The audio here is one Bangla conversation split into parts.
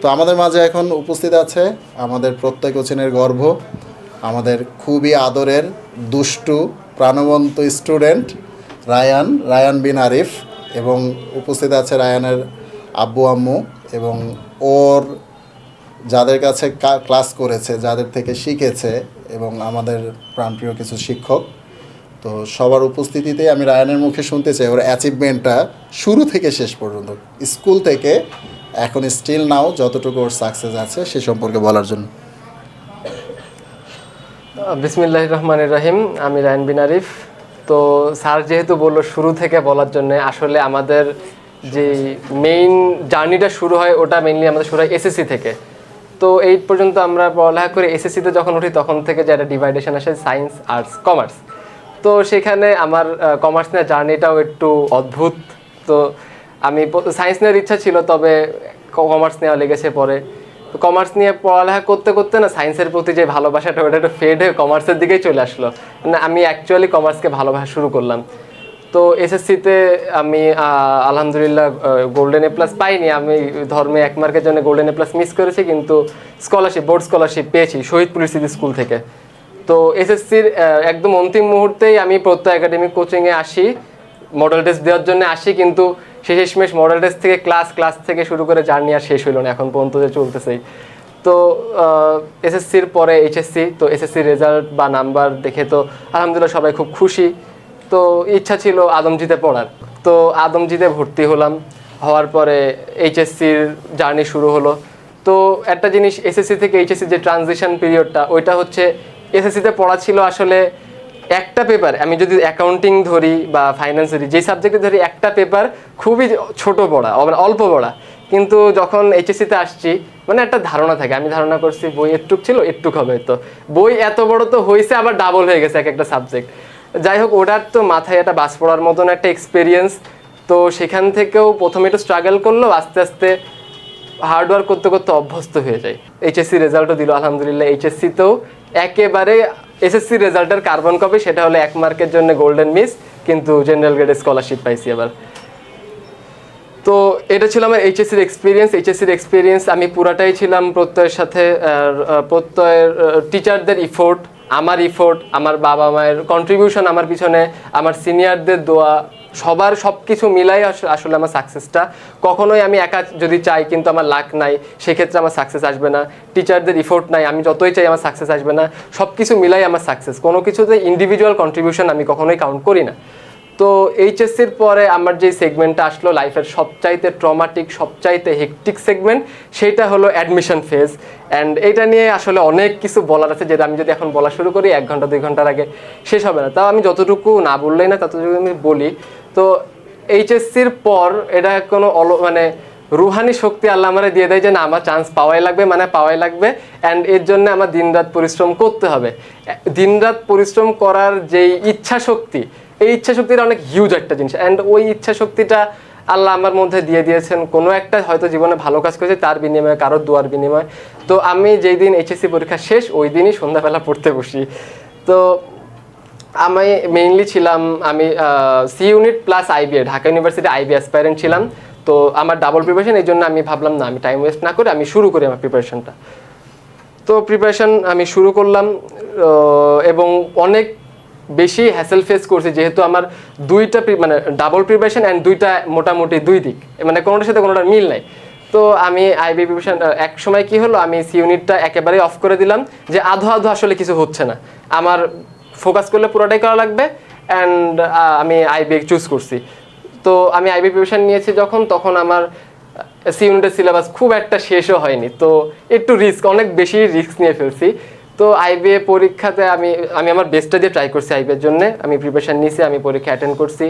তো আমাদের মাঝে এখন উপস্থিত আছে আমাদের প্রত্যেক কোচিনের গর্ভ আমাদের খুবই আদরের, দুষ্টু, প্রাণবন্ত স্টুডেন্ট রায়ান রায়ান বিন আরিফ এবং উপস্থিত আছে রায়ানের আব্বু, আম্মু এবং ওর যাদের কাছে ক্লাস করেছে, যাদের থেকে শিখেছে এবং আমাদের প্রাণপ্রিয় কিছু শিক্ষক। তো সবার উপস্থিতিতে আমি রায়ানের মুখে শুনতে চাই, ওর অ্যাচিভমেন্টটা শুরু থেকে শেষ পর্যন্ত, স্কুল থেকে এখন স্টিল নাও যতটুকু ওর সাকসেস আছে সে সম্পর্কে বলার জন্য। বিসমিল্লাহ রহমান রাহিম, আমি রায়ন বিন আরিফ। তো স্যার যেহেতু বলল শুরু থেকে বলার জন্য, আসলে আমাদের যে মেইন জার্নিটা শুরু হয় ওটা মেইনলি আমাদের শুরু হয় এসএসসি থেকে। তো এই পর্যন্ত আমরা পড়ালেখা করে এসএসসিতে যখন উঠি, তখন থেকে যে একটা ডিভাইডেশন আসে সায়েন্স আর্টস কমার্স তো সেখানে আমার কমার্স নেওয়ার জার্নিটাও একটু অদ্ভুত। তো আমি সায়েন্স নেওয়ার ইচ্ছা ছিল, তবে কমার্স নেওয়া লেগেছে পরে। তো কমার্স নিয়ে পড়ালেখা করতে করতে না সায়েন্সের প্রতি যে ভালোবাসাটা ওটা একটু ফেড হয়ে কমার্সের দিকেই চলে আসলো। না, আমি অ্যাকচুয়ালি কমার্সকে ভালোবাসা শুরু করলাম। তো এসএসসিতে আমি আলহামদুলিল্লাহ গোল্ডেন এ প্লাস পাইনি। আমি ধর্মে এক মার্কের জন্য গোল্ডেন এ প্লাস মিস করেছি, কিন্তু স্কলারশিপ বোর্ড স্কলারশিপ পেয়েছি শহীদ পুলিশ স্কুল থেকে। তো এসএসসির একদম অন্তিম মুহূর্তেই আমি প্রত্যয় একাডেমিক কোচিংয়ে আসি। মডেল টেস্ট দেওয়ার জন্য আসি, কিন্তু শেষমেশ মডেল টেস্ট থেকে ক্লাস ক্লাস থেকে শুরু করে জার্নি আর শেষ হইল না, এখন পর্যন্ত যে চলতেছেই। তো এসএসসির পরে এইচএসসি তো এসএসসির রেজাল্ট বা নাম্বার দেখে তো আলহামদুলিল্লাহ সবাই খুব খুশি। তো ইচ্ছা ছিল আদমজিতে পড়ার। তো আদমজিতে ভর্তি হলাম, হওয়ার পরে এইচএসসির জার্নি শুরু হলো। তো একটা জিনিস এসএসসি থেকে এইচএসসি যে ট্রানজিশন পিরিয়ডটা ওইটা হচ্ছে এসএসসিতে পড়া ছিল আসলে একটা পেপার আমি যদি অ্যাকাউন্টিং ধরি বা ফাইন্যান্স ধরি যে সাবজেক্টে ধরি, একটা পেপার খুবই ছোট পড়া অল্প পড়া। কিন্তু যখন এইচএসসিতে আসছি মানে একটা ধারণা থাকে, আমি ধারণা করছি বই একটুক ছিল একটুক হবে তো। বই এত বড় তো হয়েছে আবার ডাবল হয়ে গেছে এক একটা সাবজেক্ট যাই হোক, ওটার তো মাথায় একটা বাস পড়ার মতন একটা এক্সপিরিয়েন্স তো সেখান থেকেও প্রথমে একটু স্ট্রাগল করল আস্তে আস্তে হার্ডওয়ার্ক করতে করতে অভ্যস্ত হয়ে যায় এইচএসসি রেজাল্টও দিল, আলহামদুলিল্লাহ এইচএসসিতেও একেবারে এসএসসি রেজাল্টের কার্বন কপি সেটা হলো এক মার্কের জন্য গোল্ডেন মিস কিন্তু জেনারেল গ্রেডে স্কলারশিপ পাইছি আবার তো এটা ছিল আমার এইচএসসির এক্সপিরিয়েন্স এইচএসসির এক্সপিরিয়েন্স আমি পুরাটাই ছিলাম প্রত্যয়ের সাথে প্রত্যয়ের টিচারদের ইফোর্ট আমার ইফোর্ট আমার বাবা মায়ের কন্ট্রিবিউশন আমার পিছনে, আমার সিনিয়রদের দোয়া সবার সব কিছু মিলাই আস- আসলে আমার সাকসেসটা কখনোই আমি একা যদি চাই কিন্তু আমার লাক নাই, সেক্ষেত্রে আমার সাকসেস আসবে না। টিচারদের ইফোর্ট নাই, আমি যতই চাই আমার সাকসেস আসবে না। সব কিছু মিলাই আমার সাকসেস কোনো কিছুতে ইন্ডিভিজুয়াল কন্ট্রিবিউশন আমি কখনোই কাউন্ট করি না। তো এইচএসসির পরে আমার যে সেগমেন্টটা আসলো লাইফের সবচাইতে ট্রমাটিক সবচাইতে হেকটিক সেগমেন্ট সেটা হলো অ্যাডমিশন ফেজ অ্যান্ড এটা নিয়ে আসলে অনেক কিছু বলার আছে, যেটা আমি যদি এখন বলা শুরু করি, এক ঘণ্টা, দুই ঘণ্টার আগে শেষ হবে না। তাও আমি যতটুকু না বললেই না, ততটুকু আমি বলি। তো এইচএসসির পর এটা কোনো মানে রুহানি শক্তি আল্লাহ আমারে দিয়ে দেয় যে না, আমার চান্স পাওয়াই লাগবে মানে পাওয়াই লাগবে অ্যান্ড এর জন্য আমার দিনরাত পরিশ্রম করতে হবে। দিনরাত পরিশ্রম করার যেই ইচ্ছা শক্তি, এই ইচ্ছা শক্তিটা অনেক হিউজ একটা জিনিস অ্যান্ড ওই ইচ্ছা শক্তিটা আল্লাহ আমার মধ্যে দিয়ে দিয়েছেন। কোনো একটা হয়তো জীবনে ভালো কাজ করেছে, তার বিনিময়ে, কারোর দুয়ার বিনিময়ে। তো আমি যেই দিন এইচএসসি পরীক্ষা শেষ, ওই দিনই সন্ধ্যাবেলা পড়তে বসি। তো আমি মেইনলি ছিলাম, আমি C unit plus IBA Dhaka university IB aspirant ছিলাম। তো আমার ডাবল প্রিপারেশন এই জন্য আমি ভাবলাম, না, আমি টাইম ওয়েস্ট না করে আমি শুরু করি আমার প্রিপারেশনটা তো প্রিপারেশন আমি শুরু করলাম এবং অনেক বেশি হ্যাসেল ফেস করছি, যেহেতু আমার দুইটা মানে ডাবল প্রিপারেশন অ্যান্ড দুইটা মোটামুটি দুই দিক। মানে কোনোটার সাথে কোনোটার মিল নাই। তো আমি আইবি প্রিপারেশন এক সময় কি হলো, আমি সি ইউনিটটা একেবারেই অফ করে দিলাম, যে আধো আধো আসলে কিছু হচ্ছে না। আমার ফোকাস করলে পুরোটাই করা লাগবে অ্যান্ড আমি আইবি চুজ করছি। তো আমি আইবি প্রিপারেশন নিয়েছি যখন, তখন আমার সি ইউনিটের সিলেবাস খুব একটা শেষও হয়নি। তো একটু রিস্ক অনেক বেশি রিস্ক নিয়ে ফেলছি। তো আইবিএ পরীক্ষাতে আমি আমি আমার বেস্টটা দিয়ে ট্রাই করছি আইবিএর জন্য। আমি প্রিপারেশন নিয়েছি, আমি পরীক্ষা অ্যাটেন্ড করছি।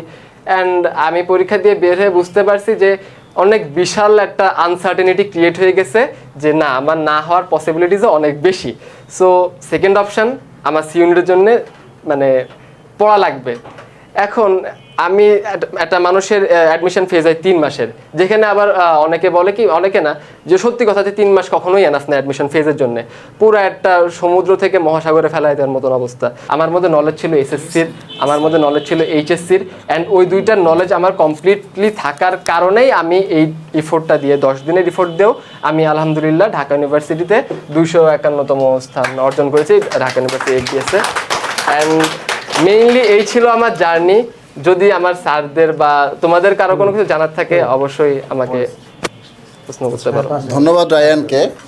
অ্যান্ড আমি পরীক্ষা দিয়ে বের হয়ে বুঝতে পারছি যে অনেক বিশাল একটা আনসার্টেনিটি ক্রিয়েট হয়ে গেছে যে না, আমার না হওয়ার পসিবিলিটিসও অনেক বেশি। সো সেকেন্ড অপশান আমার সি ইউনিটের জন্য মানে পড়া লাগবে। এখন আমি এক- একটা মানুষের অ্যাডমিশন ফেজ হয় তিন মাসের। যেখানে আবার অনেকে বলে কি, অনেকে না, যে সত্যি কথা যে তিন মাস কখনোই এনাফ না অ্যাডমিশন ফেজের জন্য। পুরো একটা সমুদ্র থেকে মহাসাগরে ফেলাই দেওয়ার মতন অবস্থা। আমার মধ্যে নলেজ ছিল এসএসসির আমার মধ্যে নলেজ ছিল এইচএসসির অ্যান্ড ওই দুইটার নলেজ আমার কমপ্লিটলি থাকার কারণেই আমি এই ইফোর্টটা দিয়ে দশ দিনের ইফোর্ট দিয়েও আমি আলহামদুলিল্লাহ ঢাকা ইউনিভার্সিটিতে দুইশো একান্নতম স্থান অর্জন করেছি, ঢাকা ইউনিভার্সিটি এফবিএসে অ্যান্ড মেইনলি এই ছিল আমার জার্নি যদি আমার স্যারদের বা তোমাদের কারও কোনো কিছু জানার থাকে অবশ্যই আমাকে প্রশ্ন করতে পারো। ধন্যবাদ রায়ানকে।